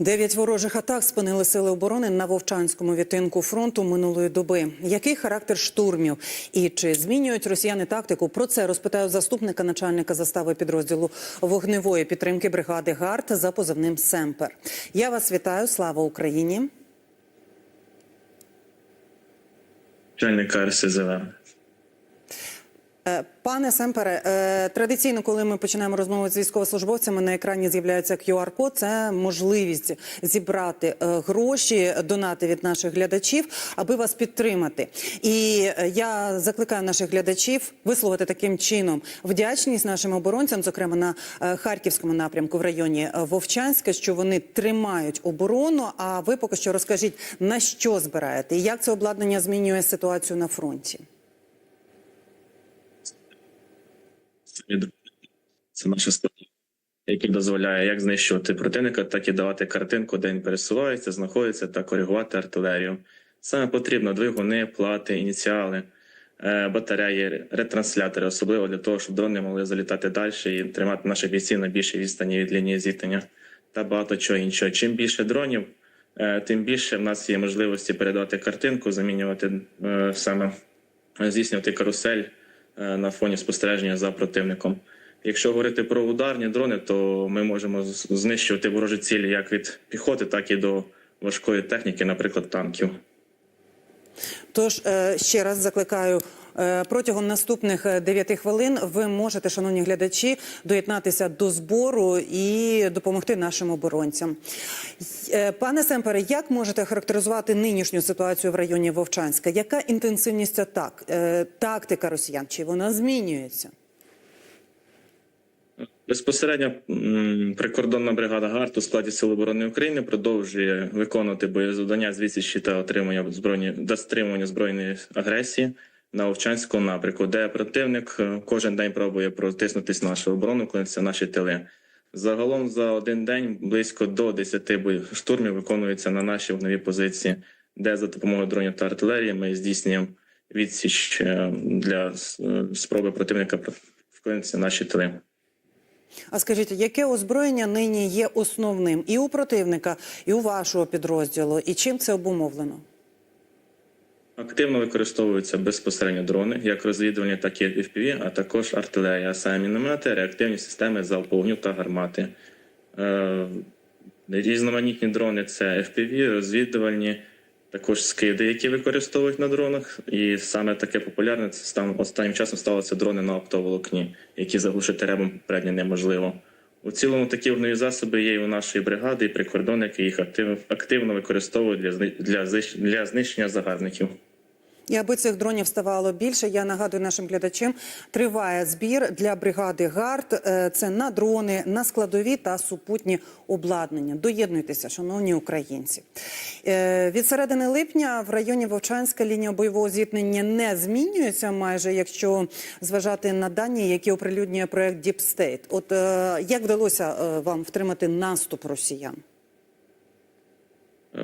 Дев'ять ворожих атак спинили сили оборони на Вовчанському відтинку фронту минулої доби. Який характер штурмів і чи змінюють росіяни тактику? Про це розпитаю заступника начальника застави підрозділу вогневої підтримки бригади ГАРД за позивним Семпер. Я вас вітаю. Слава Україні! Начальник РСЗВ. Е, Пане Семпере, е, традиційно, коли ми починаємо розмову з військовослужбовцями, на екрані з'являється QR-код. Це можливість зібрати е, гроші, донати від наших глядачів, аби вас підтримати. І я закликаю наших глядачів висловити таким чином вдячність нашим оборонцям, зокрема на харківському напрямку в районі Вовчанська, що вони тримають оборону. А ви поки що розкажіть на що збираєте і як це обладнання змінює ситуацію на фронті. Це наша складова, який дозволяє як знищувати противника, так і давати картинку, де він пересувається, знаходиться та коригувати артилерію. Саме потрібно двигуни, плати, ініціали, е, батареї, ретранслятори, особливо для того, щоб дрони могли залітати далі і тримати наших бійців на більшій відстані від лінії зіткнення та багато чого іншого. Чим більше дронів, е, тим більше в нас є можливості передавати картинку, замінювати е, саме здійснювати карусель на фоні спостереження за противником. Якщо говорити про ударні дрони, то ми можемо знищувати ворожі цілі як від піхоти, так і до важкої техніки, наприклад, танків. Тож е, ще раз закликаю. Е, Протягом наступних е, 9 хвилин ви можете, шановні глядачі, доєднатися до збору і допомогти нашим оборонцям. Е, Пане Семпере, як можете характеризувати нинішню ситуацію в районі Вовчанська? Яка інтенсивність атак, Е, тактика росіян? Чи вона змінюється? Безпосередньо прикордонна бригада ГАРД у складі Сил оборони України продовжує виконувати боєзавдання з відсічі та отримання збройні та стримування збройної агресії на Овчанському напрямку, де противник е, кожен день пробує протиснутись нашу оборону, це наші тили. Загалом за один день близько до 10 штурмів виконується на наші вогневі позиції, де за допомогою дронів та артилерії ми здійснюємо відсіч е, для е, спроби противника вклинитися наші тили. А скажіть, яке озброєння нині є основним і у противника, і у вашого підрозділу? І чим це обумовлено? Активно використовуються безпосередньо дрони, як розвідувальні, так і FPV, а також артилерія, саме міномети, реактивні системи залпового вогню та гармати. Е, різноманітні дрони це FPV, розвідувальні, також скиди, які використовують на дронах. І саме таке популярне це стан останнім часом сталося дрони на оптоволокні, які заглушити ребом попередньо неможливо. У цілому такі вогневі засоби є і у нашої бригади, і прикордонники їх актив, активно використовують для, для, для знищення загарбників. І аби цих дронів ставало більше, я нагадую нашим глядачам, триває збір для бригади ГАРД. Е, Це на дрони, на складові та супутні обладнання. Доєднуйтеся, шановні українці. Е, Від середини липня в районі Вовчанська лінія бойового зіткнення не змінюється майже, якщо зважати на дані, які оприлюднює проект State. От е, як вдалося вам втримати наступ росіян?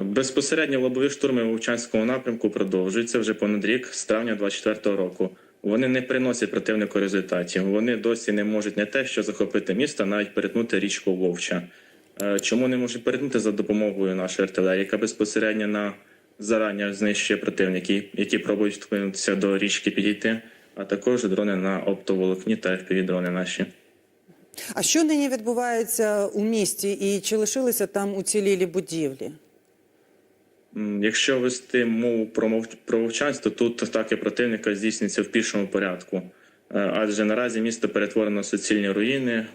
Безпосередньо лобові штурми в Вовчанському напрямку продовжуються вже понад рік з травня 24-го року. Вони не приносять противнику результатів. Вони досі не можуть не те, що захопити місто, навіть перетнути річку Вовча. Е, Чому не можуть перетнути за допомогою нашої артилерії, яка безпосередньо на зарання знищує противників, які пробують вклинутися до річки підійти, а також дрони на оптоволокні та fpv дрони наші. А що нині відбувається у місті і чи лишилися там уцілілі будівлі? Якщо вести мову про мов- про вовчанство, тут атаки противника здійснюються в пішому порядку. Е, Адже наразі місто перетворено в суцільні руїни,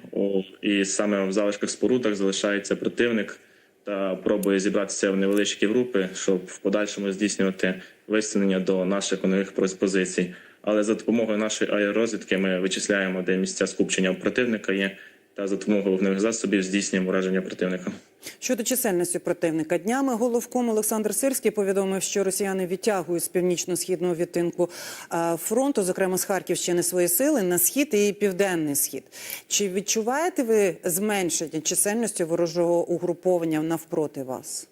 і саме в залишках спорудах залишається противник та пробує зібратися в невеличкі групи, щоб в подальшому здійснювати висунення до наших нових позицій. Але за допомогою нашої аеророзвідки ми вичисляємо, де місця скупчення противника є, та за допомогою вогневих засобів здійснюємо ураження противника. Щодо чисельності противника, днями головком Олександр Сирський повідомив, що росіяни відтягують з північно-східного відтинку е, фронту, зокрема з Харківщини, свої сили на схід і південний схід. Чи відчуваєте ви зменшення чисельності ворожого угруповання навпроти вас?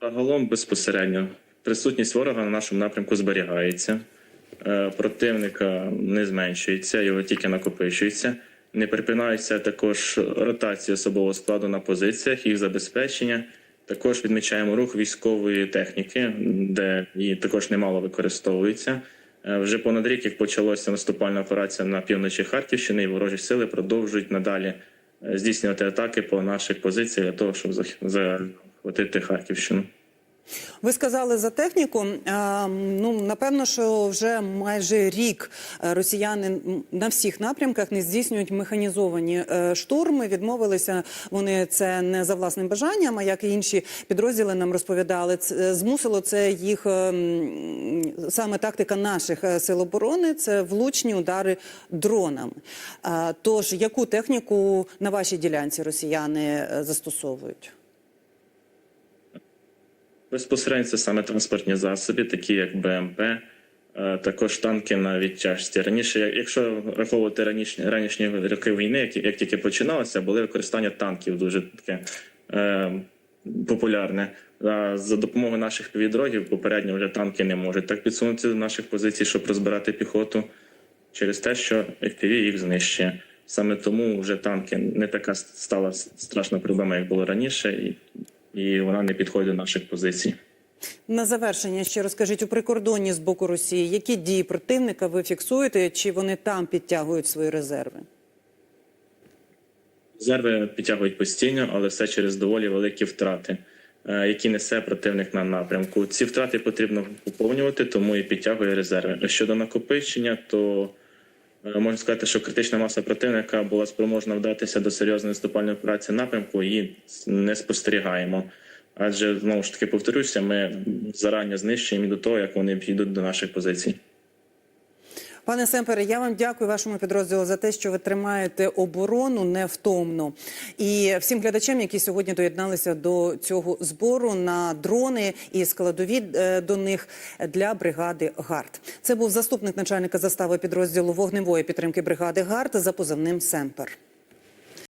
Загалом безпосередньо присутність ворога на нашому напрямку зберігається, Е, противника не зменшується, його тільки накопичується. Не припинається також ротація особового складу на позиціях, їх забезпечення. Також відмічаємо рух військової техніки, де її також немало використовується. Е, Вже понад рік, як почалася наступальна операція на півночі Харківщини, і ворожі сили продовжують надалі е, здійснювати атаки по наших позиціях для того, щоб зах- захватити Харківщину. Ви сказали за техніку. А, ну напевно, що вже майже рік е, росіяни на всіх напрямках не здійснюють механізовані е, штурми. Відмовилися вони це не за власним бажанням, а як і інші підрозділи нам розповідали. Змусило це їх е, саме тактика наших е, сил оборони. Це влучні удари дронами. Тож яку техніку на вашій ділянці росіяни е, застосовують? Безпосередньо це саме транспортні засоби, такі як БМП, е, також танки на відтяжці. Раніше, якщо раховувати ранішні, ранішні роки війни, як, як тільки починалося, були використання танків дуже таке е, популярне. А за допомогою наших півдрогів попередньо вже танки не можуть так підсунутися до наших позицій, щоб розбирати піхоту через те, що FPV їх знищує. Саме тому вже танки не така стала страшна проблема, як було раніше, і, і вона не підходить до наших позицій. На завершення ще розкажіть у прикордонні з боку Росії, які дії противника ви фіксуєте, чи вони там підтягують свої резерви? Резерви підтягують постійно, але все через доволі великі втрати, е, які несе противник на напрямку. Ці втрати потрібно поповнювати, тому і підтягує резерви. Щодо накопичення, то можна сказати, що критична маса противника була спроможна вдатися до серйозної наступальної операції напрямку, і не спостерігаємо. Адже знову ж таки повторюся, ми зарані знищуємо до того, як вони підуть до наших позицій. Пане Семпере, я вам дякую вашому підрозділу за те, що ви тримаєте оборону невтомно. І всім глядачам, які сьогодні доєдналися до цього збору на дрони і складові е, до них для бригади ГАРД. Це був заступник начальника застави підрозділу вогневої підтримки бригади ГАРД за позивним Семпер.